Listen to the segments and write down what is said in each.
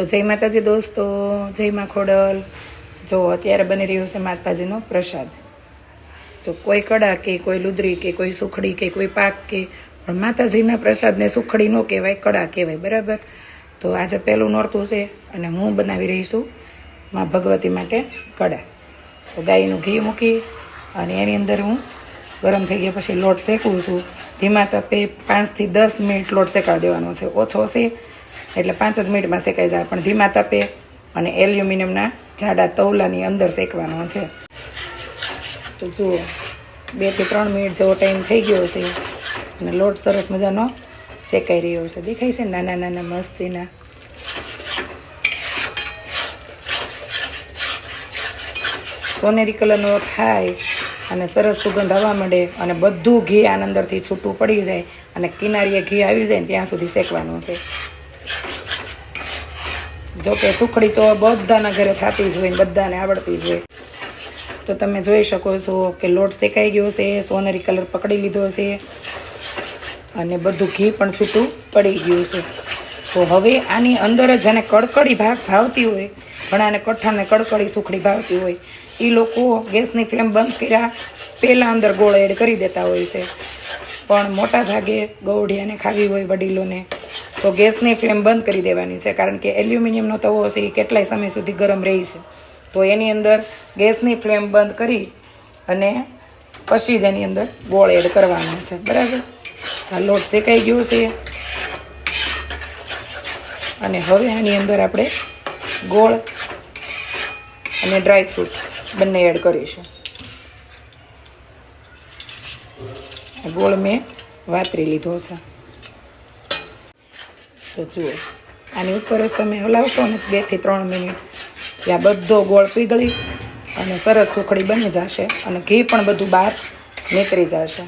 તો જય માતાજી દોસ્તો, જય મા ખોડલ. જો અત્યારે બની રહ્યો છે માતાજીનો પ્રસાદ. જો કોઈ કડા કે કોઈ લુદરી કે કોઈ સુખડી કે કોઈ પાક કે, પણ માતાજીના પ્રસાદને સુખડી ન કહેવાય, કડા કહેવાય, બરાબર? તો આજે પહેલું નોરતું છે અને હું બનાવી રહી છું મા ભગવતી માટે કડા. તો ગાયનું ઘી મૂકી અને એની અંદર હું ગરમ થઈ ગયા પછી લોટ શેકું છું. ધીમા તપે પાંચથી દસ મિનિટ લોટ શેકાવા દેવાનો છે. ઓછો છે એટલે પાંચ જ મિનિટમાં શેકાઈ જાય. પણ ધીમા તપે અને એલ્યુમિનિયમના જાડા તવલાની અંદર શેકવાનો છે. તો જુઓ, બેથી ત્રણ મિનિટ જેવો ટાઈમ થઈ ગયો છે અને લોટ સરસ મજાનો શેકાઈ રહ્યો છે. દેખાય છે નાના નાના, મસ્તીના. સોનેરી કલરનો થાય. અને સરસ સુગંધ આવવા માંડે અને બધું ઘી આના અંદરથી છૂટું પડી જાય અને કિનારીએ ઘી આવી જાય ત્યાં સુધી શેકવાનું છે. જોકે સુખડી તો બધાના ઘરે થતી જ હોય બધાને આવડતી જ હોય. તો તમે જોઈ શકો છો કે લોટ શેકાઈ ગયો છે, સોનેરી કલર પકડી લીધો છે અને બધું ઘી પણ છૂટું પડી ગયું છે. તો હવે આની અંદર જ જેને કડકડી ભાગ ભાવતી હોય, ઘણાને કઠાને કડકડી સુખડી ભાવતી હોય. એ લોકો ગેસની ફ્લેમ બંધ કર્યા, પહેલાં અંદર ગોળ એડ કરી દેતા હોય છે. પણ મોટા ભાગે ગૌઢિયાને ખાવી હોય વડીલોને, તો ગેસની ફ્લેમ બંધ કરી દેવાની છે, કારણ કે એલ્યુમિનિયમનો તવો છે એ કેટલાય સમય સુધી ગરમ રહે છે. તો એની અંદર ગેસની ફ્લેમ બંધ કરી અને પછી જ એની અંદર ગોળ એડ કરવાનો છે. બરાબર? આ લોટ શેકાઈ ગયો છે. અને હવે આની અંદર આપણે ગોળ અને ડ્રાય ફ્રૂટ બંને એડ કરીશું ગોળ મેં વાતરી લીધો છે. તો જુઓ, આની ઉપર જ તમે હલાવશો ને બેથી ત્રણ મિનિટ. ત્યાં બધો ગોળ પીગળી અને સરસ સુખડી બની જશે અને ઘી પણ બધું બહાર નીકળી જશે.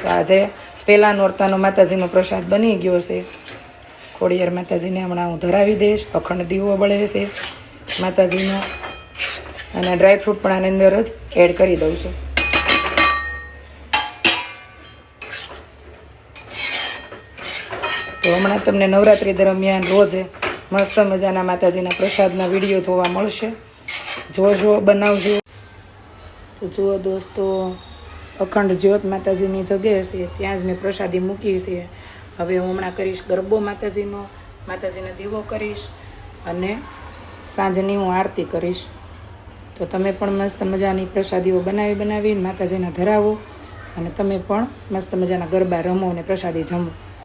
તો આજે પહેલાં નોરતાનો માતાજીનો પ્રસાદ બની ગયો છે. ખોડિયાર માતાજીને હમણાં હું ધરાવી દઈશ, અખંડ દીવો બળે છે. માતાજીનો. અને ડ્રાય ફ્રૂટ પણ આની અંદર જ એડ કરી દઉં છું. તો હમણાં તમને નવરાત્રિ દરમિયાન રોજ મસ્ત મજાના માતાજીના પ્રસાદના વીડિયો જોવા મળશે. જોજો, બનાવજો. તો જુઓ દોસ્તો, અખંડ જ્યોત માતાજીની જગ્યાએ છે, ત્યાં જ મેં પ્રસાદી મૂકી છે. હવે હું હમણાં કરીશ ગરબો માતાજીનો. માતાજીને દીવો કરીશ. અને સાંજની હું આરતી કરીશ. તો તમે પણ મસ્ત મજાની પ્રસાદીઓ બનાવી બનાવીને માતાજીના ધરાવો અને તમે પણ મસ્ત મજાના ગરબા રમો અને પ્રસાદી જમો.